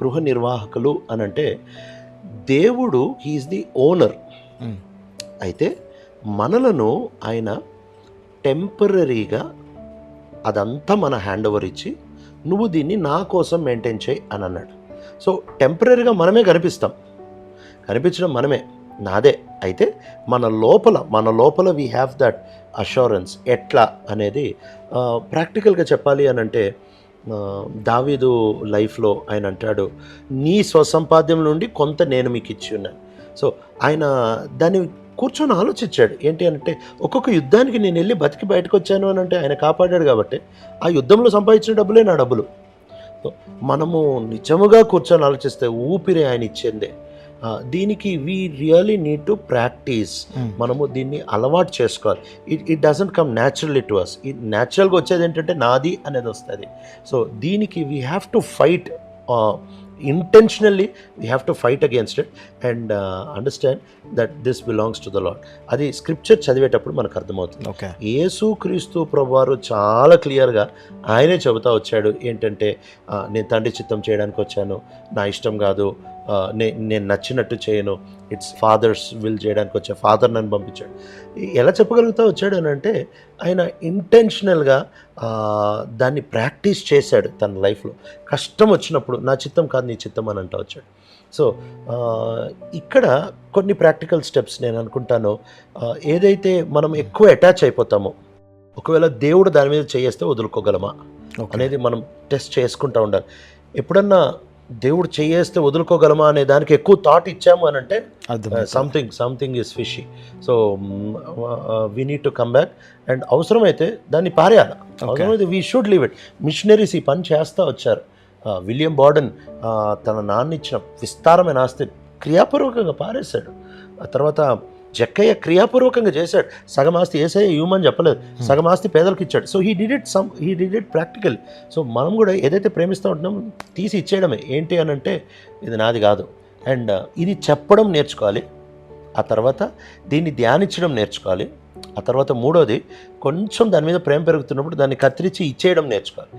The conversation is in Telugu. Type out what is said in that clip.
గృహ నిర్వాహకులు అని అంటే దేవుడు హీఈస్ ది ఓనర్. అయితే మనలను ఆయన టెంపరీగా అదంతా మన హ్యాండ్ ఓవర్ ఇచ్చి నువ్వు దీన్ని నా కోసం మెయింటైన్ చేయి అని అన్నాడు. సో టెంపరీగా మనమే కనిపిస్తాం. కనిపించడం మనమే నాదే. అయితే మన లోపల మన లోపల వీ హ్యావ్ దట్ అష్యూరెన్స్ ఎట్లా అనేది ప్రాక్టికల్గా చెప్పాలి అని అంటే దావీదు లైఫ్లో ఆయన అంటాడు నీ స్వసంపాద్యం నుండి కొంత నేను మీకు ఇచ్చి ఉన్నాను. సో ఆయన దాన్ని కూర్చొని ఆలోచించాడు. ఏంటి అంటే ఒక్కొక్క యుద్ధానికి నేను వెళ్ళి బతికి బయటకు వచ్చాను అని అంటే ఆయన కాపాడాడు కాబట్టి ఆ యుద్ధంలో సంపాదించిన డబ్బులే నా డబ్బులు. మనము నిజముగా కూర్చొని ఆలోచిస్తే ఊపిరి ఆయన ఇచ్చిందే. దీనికి we really need to practice. మనము దీన్ని అలవాటు చేసుకోవాలి. It it doesn't come naturally to us ఈ న్యాచురల్గా వచ్చేది ఏంటంటే నాది అనేది వస్తుంది. సో దీనికి we have to fight intentionally we have to fight against it and understand that this belongs to the Lord అది స్క్రిప్చర్ చదివేటప్పుడు మనకు అర్థమవుతుంది. ఓకే యేసు క్రీస్తు ప్రభువారు చాలా క్లియర్గా ఆయనే చెబుతా వచ్చాడు. ఏంటంటే నేను తండ్రి చిత్తం చేయడానికి వచ్చాను. నా ఇష్టం కాదు. నేను నచ్చినట్టు చేయను. ఇట్స్ ఫాదర్స్ విల్ చేయడానికి వచ్చా ఫాదర్ నన్ను పంపించాడు. ఎలా చెప్పగలుగుతా వచ్చాడు అని అంటే ఆయన ఇంటెన్షనల్గా దాన్ని ప్రాక్టీస్ చేశాడు తన లైఫ్లో. కష్టం వచ్చినప్పుడు నా చిత్తం కాదు నీ చిత్తం అని అంటా వచ్చాడు. సో ఇక్కడ కొన్ని ప్రాక్టికల్ స్టెప్స్ నేను అనుకుంటాను. ఏదైతే మనం ఎక్కువ అటాచ్ అయిపోతామో ఒకవేళ దేవుడు దాని మీద చేయేస్తే వదులుకోగలమా. అనేది మనం టెస్ట్ చేసుకుంటూ ఉండాలి. ఎప్పుడన్నా దేవుడు చేయేస్తే వదులుకోగలమా అనే దానికి ఎక్కువ థాట్ ఇచ్చాము అని అంటే. Something something is fishy so we need to come back and అవసరమైతే దాన్ని పారేయాలి. అవసరమైతే we should leave it missionaries ఈ పని చేస్తూ వచ్చారు. విలియం బార్డన్ ఆ, తన నాన్న ఇచ్చిన విస్తారమైన ఆస్తి క్రియాపూర్వకంగా పారేశాడు. ఆ తర్వాత జక్కయ్య క్రియాపూర్వకంగా చేశాడు. సగం ఆస్తి ఏసయ్య ఇవ్వమని చెప్పలేదు. సగం ఆస్తి పేదలకు ఇచ్చాడు. So he did it some he did it practical so మనం కూడా ఏదైతే ప్రేమిస్తూ ఉంటున్నాం తీసి ఇచ్చేయడమే. ఏంటి అని అంటే ఇది నాది కాదు. అండ్ ఇది చెప్పడం నేర్చుకోవాలి. ఆ తర్వాత దీన్ని ధ్యానించడం నేర్చుకోవాలి. ఆ తర్వాత మూడోది కొంచెం దాని మీద ప్రేమ పెరుగుతున్నప్పుడు దాన్ని కత్తిరించి ఇచ్చేయడం నేర్చుకోవాలి.